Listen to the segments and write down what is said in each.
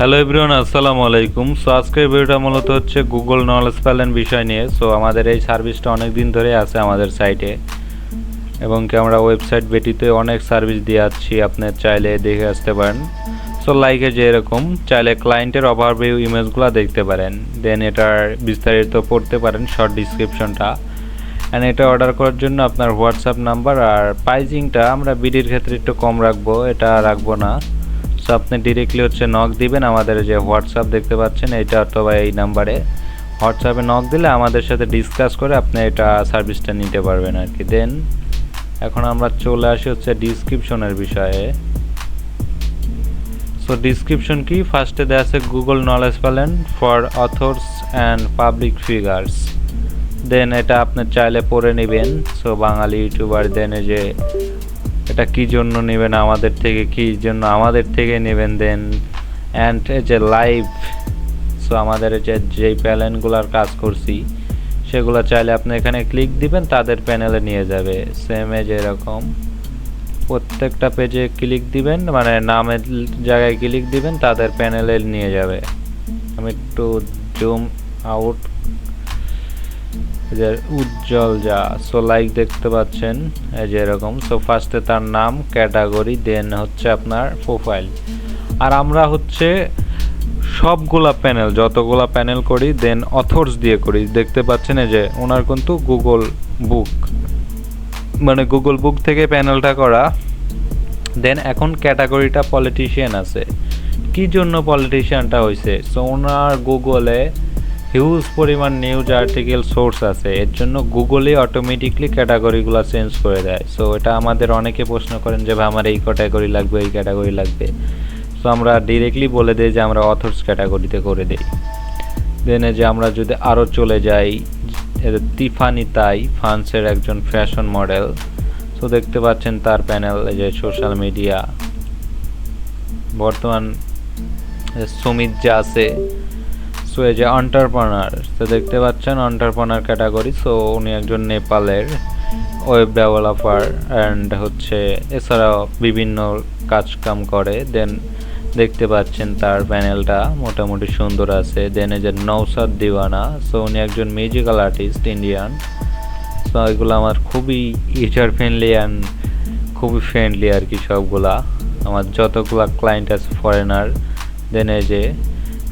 Hello everyone আসসালামু আলাইকুম so আজকের ভিডিওটা মূলত হচ্ছে গুগল নলেজ প্যালেন বিষয় নিয়ে। সো আমাদের এই সার্ভিসটা অনেক দিন ধরে আছে আমাদের সাইটে এবং কি আমরা ওয়েবসাইট ব্যতীত অনেক সার্ভিস দিয়ে আসছি আপনার চাইলে দেখে আসতে পারেন। সো লাইকে যে এরকম, চাইলে ক্লায়েন্টের ওভারভিউ ইমেজগুলো দেখতে পারেন। দেন এটার বিস্তারিত পড়তে পারেন শর্ট ডিসক্রিপশনটা অ্যান্ড এটা অর্ডার করার জন্য আপনার হোয়াটসঅ্যাপ নাম্বার আর প্রাইজিংটা আমরা বিডির ক্ষেত্রে একটু কম রাখব, এটা রাখব না। সো আপনি ডিরেক্টলি হচ্ছে নক দিবেন আমাদের যে হোয়াটসঅ্যাপ দেখতে পাচ্ছেন এইটা অথবা এই নাম্বারে হোয়াটসঅ্যাপে নক দিলে আমাদের সাথে ডিসকাস করে আপনি এটা সার্ভিসটা নিতে পারবেন আর কি। দেন এখন আমরা চলে আসি হচ্ছে ডিসক্রিপশনের বিষয়ে। সো ডিসক্রিপশন কি? ফার্স্টে দেওয়া আছে Google knowledge প্যালেন for authors and public figures then এটা আপনি চাইলে পড়ে নেবেন। সো বাঙালি ইউটিউবার দেন যে এটা কি জন্য নেবেন আমাদের থেকে, কি জন্য আমাদের থেকে নেবেন দেন? অ্যান্ড যে লাইভ সো আমাদের যে, যেই প্যানেলগুলোর কাজ করছি, সেগুলো চাইলে আপনি এখানে ক্লিক দিবেন, তাদের প্যানেলে নিয়ে যাবে। সেম এজ এরকম প্রত্যেকটা পেজে ক্লিক দিবেন মানে নামের জায়গায় ক্লিক দিবেন, তাদের প্যানেলে নিয়ে যাবে। আমি একটু জুম আউট যে উজ্জ্বল যা। সো লাইক দেখতে পাচ্ছেন, এই যে এরকম। সো ফার্স্টে তার নাম ক্যাটাগরি দেন হচ্ছে আপনার প্রোফাইল আর আমরা হচ্ছে সবগুলা প্যানেল যতগুলা প্যানেল করি দেন অথর্স দিয়ে করি। দেখতে পাচ্ছেন এই যে, ওনার কিন্তু গুগল বুক মানে গুগল বুক থেকে প্যানেলটা করা। দেন এখন ক্যাটাগরিটা পলিটিশিয়ান আছে। কি জন্য পলিটিশিয়ানটা হয়েছে সো ওনার গুগলে হিউজ পরিমাণ নিউজ আর্টিকেল সোর্স আছে। এর জন্য গুগলে অটোমেটিকলি ক্যাটাগরিগুলো চেঞ্জ করে দেয়। সো এটা আমাদের অনেকে প্রশ্ন করেন যে, ভাই, আমার এই ক্যাটাগরি লাগবে, এই ক্যাটাগরি লাগবে? সো আমরা ডিরেক্টলি বলে দিই যে, আমরা অথর্স ক্যাটাগরিতে করে দিই। দেন যে, আমরা যদি আরও চলে যাই তিফানি তাই ফ্রান্সের একজন ফ্যাশন মডেল সো দেখতে পাচ্ছেন তার প্যানেল যে সোশ্যাল মিডিয়া বর্তমান সুমিত যা আছে সো যে অন্টারপ্রনার তো দেখতে পাচ্ছেন অন্টারপ্রনার ক্যাটাগরি সো উনি একজন নেপালের ওয়েব ডেভেলপার অ্যান্ড হচ্ছে এছাড়াও বিভিন্ন কাজকাম করে। দেন দেখতে পাচ্ছেন তার প্যানেলটা মোটামুটি সুন্দর আছে। দেন এই যে নৌসাদ দিওয়ানা সো উনি একজন মিউজিক্যাল আর্টিস্ট ইন্ডিয়ান সো এগুলো আমার খুবই ইউজার ফ্রেন্ডলি অ্যান্ড খুবই ফ্রেন্ডলি আর কি সবগুলা। আমার যতগুলা ক্লায়েন্ট আছে ফরেনার দেন যে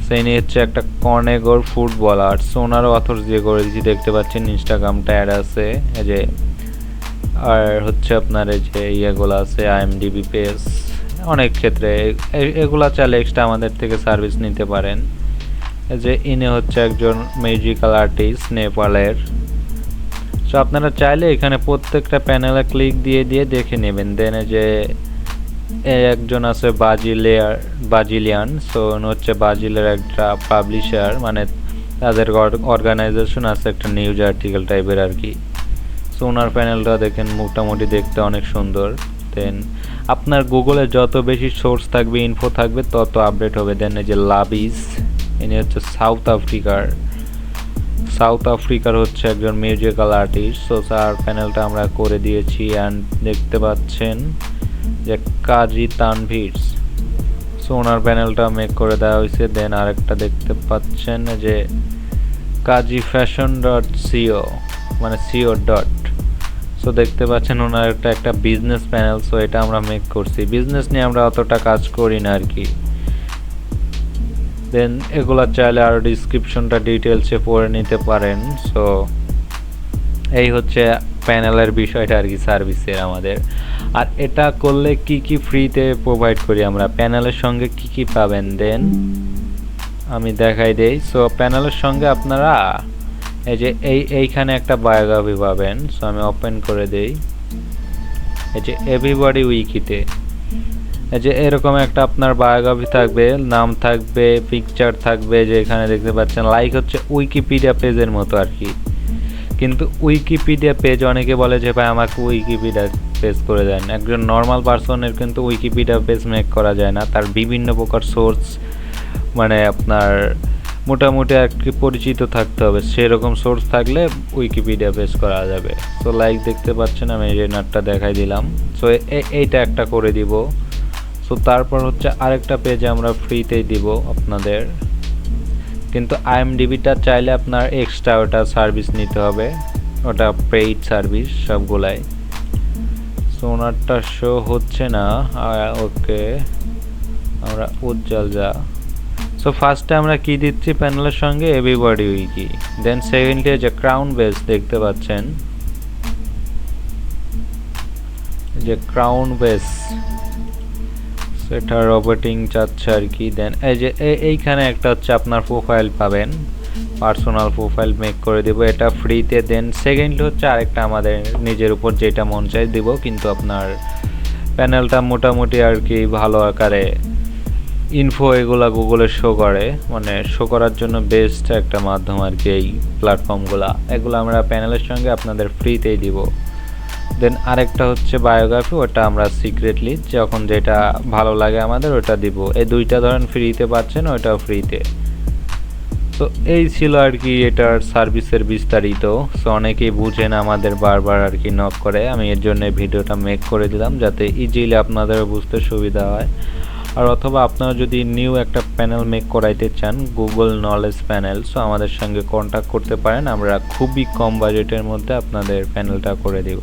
সেই নিয়ে হচ্ছে একটা কর্নেগর ফুটবলার, সো ওনারও অথর দিয়ে করে দিচ্ছি দেখতে পাচ্ছেন ইনস্টাগ্রামটা অ্যাড আছে, এই যে, আর হচ্ছে আপনার এই যে ইয়েগুলো আছে আইএমডিবি পেজ অনেক ক্ষেত্রে। এগুলা চাইলে এক্সট্রা আমাদের থেকে সার্ভিস নিতে পারেন। যে ইনি হচ্ছে একজন মিউজিক্যাল আর্টিস্ট নেপালের। সো আপনারা চাইলে এখানে প্রত্যেকটা প্যানেলে ক্লিক দিয়ে দিয়ে দেখে নেবেন। দেন যে একজন আছে বাজিলিয়ার বাজিলিয়ান, সো হচ্ছে বাজিলের একটা পাবলিশার মানে তাদের অর্গানাইজেশন আছে একটা নিউজ আর্টিকেল টাইপের আর কি সো ওনার প্যানেলটা দেখেন মোটামুটি দেখতে অনেক সুন্দর। দেন আপনার গুগলে যত বেশি সোর্স থাকবে ইনফো থাকবে, তত আপডেট হবে। দেন এই যে লাবিস ইনি হচ্ছে সাউথ আফ্রিকার সাউথ আফ্রিকার হচ্ছে একজন মিউজিক্যাল আর্টিস্ট সো তার প্যানেলটা আমরা করে দিয়েছি। অ্যান্ড দেখতে পাচ্ছেন যে কাজী তানভীরস সো ওনার প্যানেলটা মেক করে দেওয়া হয়েছে। দেন আরেকটা দেখতে পাচ্ছেন যে Kazi fashion dot C O মানে সিও ডট সো দেখতে পাচ্ছেন ওনার একটা একটা বিজনেস প্যানেল সো এটা আমরা মেক করছি। বিজনেস নিয়ে আমরা অতটা কাজ করি না আর কি দেন এগুলা চাইলে আরও ডিসক্রিপশনটা ডিটেলসে পড়ে নিতে পারেন। সো এই হচ্ছে প্যানেলের বিষয়টা আর কি সার্ভিসের আমাদের। আর এটা করলে কি কি ফ্রিতে প্রোভাইড করি আমরা? প্যানেলের সঙ্গে কি কি পাবেন দেন? আমি দেখাই দেই। সো প্যানেলের সঙ্গে আপনারা এই যে এই, এইখানে একটা বায়োগ্রাফি পাবেন। সো আমি ওপেন করে দেই। এই যে এভরিবডি উইকিতে এই যে এরকম একটা আপনার বায়োগ্রাফি থাকবে, নাম থাকবে পিকচার থাকবে, যে এখানে দেখতে পাচ্ছেন। লাইক হচ্ছে উইকিপিডিয়া পেজের মতো আর কি। কিন্তু উইকিপিডিয়া পেজ অনেকে বলে যে, ভাই, আমাকে উইকিপিডিয়া পেজ করে দেন। একজন নর্মাল পার্সনের কিন্তু উইকিপিডিয়া পেজ মেক করা যায় না। তার বিভিন্ন প্রকার সোর্স মানে আপনার মোটামুটি আর কি পরিচিত থাকতে হবে। সেরকম সোর্স থাকলে উইকিপিডিয়া পেজ করা যাবে। তো লাইক দেখতে পাচ্ছেন, আমি রেনারটা দেখাই দিলাম। সো এইটা একটা করে দিব। সো তারপর হচ্ছে আরেকটা পেজ আমরা ফ্রিতেই দিব আপনাদের। কিন্তু আইএমডিবিটা চাইলে আপনার এক্সট্রা ওটা সার্ভিস নিতে হবে। ওটা পেইড সার্ভিস সবগুলাই। সো ওনারটা শো হচ্ছে না। ওকে। আমরা উজ্জ্বল যা। সো ফার্স্টে আমরা কি দিচ্ছি প্যানেলের সঙ্গে? এভরিবডি উইকি দেন সেকেন্ডলি যে ক্রাউন বেস দেখতে পাচ্ছেন। যে ক্রাউন বেস সেটা রোবটিং চাচ্ছে আর কি। দেন এই যে এইখানে একটা হচ্ছে আপনার প্রোফাইল পাবেন। পার্সোনাল প্রোফাইল মেক করে দেবো, এটা ফ্রিতে দেন সেকেন্ডলি হচ্ছে আরেকটা আমাদের নিজের উপর যেটা মন চাই দিব, কিন্তু আপনার প্যানেলটা মোটামুটি আর কি ভালো আকারে ইনফো এগুলা গুগলে শো করে। মানে শো করার জন্য বেস্ট একটা মাধ্যম আর কি এই প্ল্যাটফর্মগুলা এগুলো আমরা প্যানেলের সঙ্গে আপনাদের ফ্রিতেই দিব। দেন আরেকটা হচ্ছে বায়োগ্রাফি ওটা আমরা সিক্রেটলি যখন যেটা ভালো লাগে আমাদের ওটা দিব। এই দুইটা ধরেন ফ্রিতে পাচ্ছেন ওটাও ফ্রিতে তো এই ছিল আর কি এটার সার্ভিসের বিস্তারিত। সো অনেকেই বুঝেন আমাদের বারবার আর কি নক করে। আমি এর জন্য ভিডিওটা মেক করে দিলাম যাতে ইজিলি আপনাদের বুঝতে সুবিধা হয়। আর অথবা আপনারা যদি নিউ একটা প্যানেল মেক করাইতে চান গুগল নলেজ প্যানেল সো আমাদের সঙ্গে কন্ট্যাক্ট করতে পারেন। আমরা খুবই কম বাজেটের মধ্যে আপনাদের প্যানেলটা করে দিব।